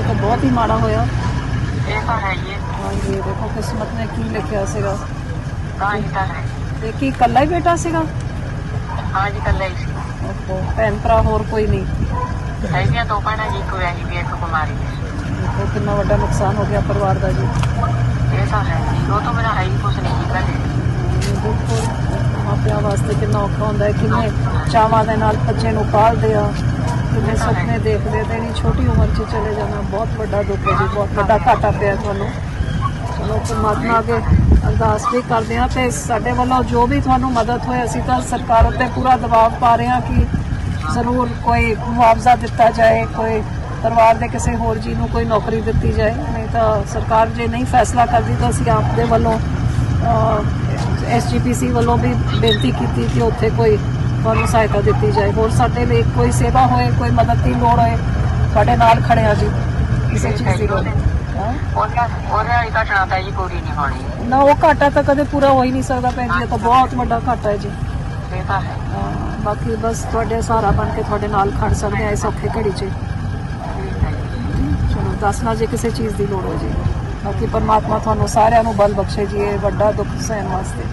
ਇਹ ਤਾਂ ਬਹੁਤ ਹੀ ਮਾੜਾ ਹੋਇਆ। ਇਹ ਤਾਂ ਹੈ ਹੈ। ਹਾਂਜੀ ਦੇਖੋ ਕਿਸਮਤ ਨੇ ਕੀ ਲਿਖਿਆ ਸੀਗਾ। ਤਾਂ ਹੀ ਤਾਂ ਹੈ। ਤੇ ਕੀ ਇਕੱਲਾ ਹੀ ਬੇਟਾ ਸੀਗਾ? ਹਾਂ ਜੀ ਕੱਲਾ ਹੀ ਸੀ। ਓਹੋ ਭੈਣ ਭਰਾ ਹੋਰ ਕੋਈ ਨਹੀਂ। ਹੈਗੀਆਂ ਦੋ ਭੈਣਾਂ ਜੀ ਇੱਕ ਵਿਆਹੀ ਵੀ ਇੱਕ ਕੁਮਾਰੀ ਹੈ। ਦੇਖੋ ਕਿੰਨਾ ਵੱਡਾ ਨੁਕਸਾਨ ਹੋ ਗਿਆ ਪਰਿਵਾਰ ਦਾ ਜੀ। ਇਹ ਤਾਂ ਹੈ ਜੀ ਉਹ ਤੋਂ ਬਿਨਾਂ ਹੈ ਹੀ ਕੁਛ ਨਹੀਂ ਜੀ। ਪਹਿਲੇ ਦੇਖੋ ਮਾਪਿਆਂ ਵਾਸਤੇ ਕਿੰਨਾ ਔਖਾ ਹੁੰਦਾ ਹੈ ਕਿੰਨੇ ਚਾਵਾਂ ਦੇ ਨਾਲ ਬੱਚੇ ਨੂੰ ਪਾਲਦੇ ਆ। ਕਿੰਨੇ ਸੁਪਨੇ ਦੇਖਦੇ ਤੇ ਨਹੀਂ, ਛੋਟੀ ਉਮਰ 'ਚ ਚਲੇ ਜਾਣਾ ਬਹੁਤ ਵੱਡਾ ਦੁੱਖ ਹੈ ਜੀ, ਬਹੁਤ ਵੱਡਾ ਘਾਟਾ ਪਿਆ ਤੁਹਾਨੂੰ। ਚਲੋ, ਪਰਮਾਤਮਾ ਅੱਗੇ ਅਰਦਾਸ ਵੀ ਕਰਦੇ ਆ ਤੇ ਸਾਡੇ ਵੱਲੋਂ ਜੋ ਵੀ ਤੁਹਾਨੂੰ ਮਦਦ ਹੋਏ ਅਸੀਂ ਤਾਂ ਸਰਕਾਰ ਉੱਤੇ ਪੂਰਾ ਦਬਾਅ ਪਾ ਰਹੇ ਹਾਂ ਕਿ ਜ਼ਰੂਰ ਕੋਈ ਮੁਆਵਜ਼ਾ ਦਿੱਤਾ ਜਾਏ, ਕੋਈ ਪਰਿਵਾਰ ਦੇ ਕਿਸੇ ਹੋਰ ਜੀ ਨੂੰ ਕੋਈ ਨੌਕਰੀ ਦਿੱਤੀ ਜਾਏ। ਨਹੀਂ ਤਾਂ ਸਰਕਾਰ ਜੇ ਨਹੀਂ ਫੈਸਲਾ ਕਰਦੀ ਤਾਂ ਅਸੀਂ ਆਪ ਦੇ ਵੱਲੋਂ ਐਸਜੀਪੀਸੀ ਵੱਲੋਂ ਵੀ ਬੇਨਤੀ ਕੀਤੀ ਕਿ ਉੱਥੇ ਕੋਈ ਤੁਹਾਨੂੰ ਸਹਾਇਤਾ ਦਿੱਤੀ ਜਾਏ। ਹੋਰ ਸਾਡੇ ਲਈ ਕੋਈ ਸੇਵਾ ਹੋਏ ਕੋਈ ਮਦਦ ਦੀ ਲੋੜ ਹੋਏ ਤੁਹਾਡੇ ਨਾਲ ਖੜੇ ਆ ਜੀ। ਕਿਸੇ ਚੀਜ਼ ਦੀ ਲੋੜ ਹਾਂ? ਉਹਨਾਂ ਉਹਦੇ ਵਾਲੀ ਘਟਨਾ ਤਾਂ ਜੀ ਪੂਰੀ ਨਹੀਂ ਹੋਣੀ। ਨਾ ਉਹ ਘਾਟਾ ਤਾਂ ਕਦੇ ਪੂਰਾ ਹੋ ਹੀ ਨਹੀਂ ਸਕਦਾ ਭੈਣ ਜੀ ਇਹ ਤਾਂ ਬਹੁਤ ਵੱਡਾ ਘਾਟਾ ਹੈ ਜੀ। ਇਹ ਤਾਂ ਹੈ। ਹਾਂ, ਬਾਕੀ ਬਸ ਤੁਹਾਡੇ ਸਹਾਰਾ ਬਣ ਕੇ ਤੁਹਾਡੇ ਨਾਲ ਖੜ ਸਕਦੇ ਆ ਇਸ ਔਖੇ ਘੜੀ 'ਚ। ਚਲੋ ਦੱਸਣਾ ਜੇ ਕਿਸੇ ਚੀਜ਼ ਦੀ ਲੋੜ ਹੋ ਜੀ। ਬਾਕੀ ਪਰਮਾਤਮਾ ਤੁਹਾਨੂੰ ਸਾਰਿਆਂ ਨੂੰ ਬਲ ਬਖਸ਼ੇ ਜੀ ਇਹ ਵੱਡਾ ਦੁੱਖ ਸਹਿਣ ਵਾਸਤੇ।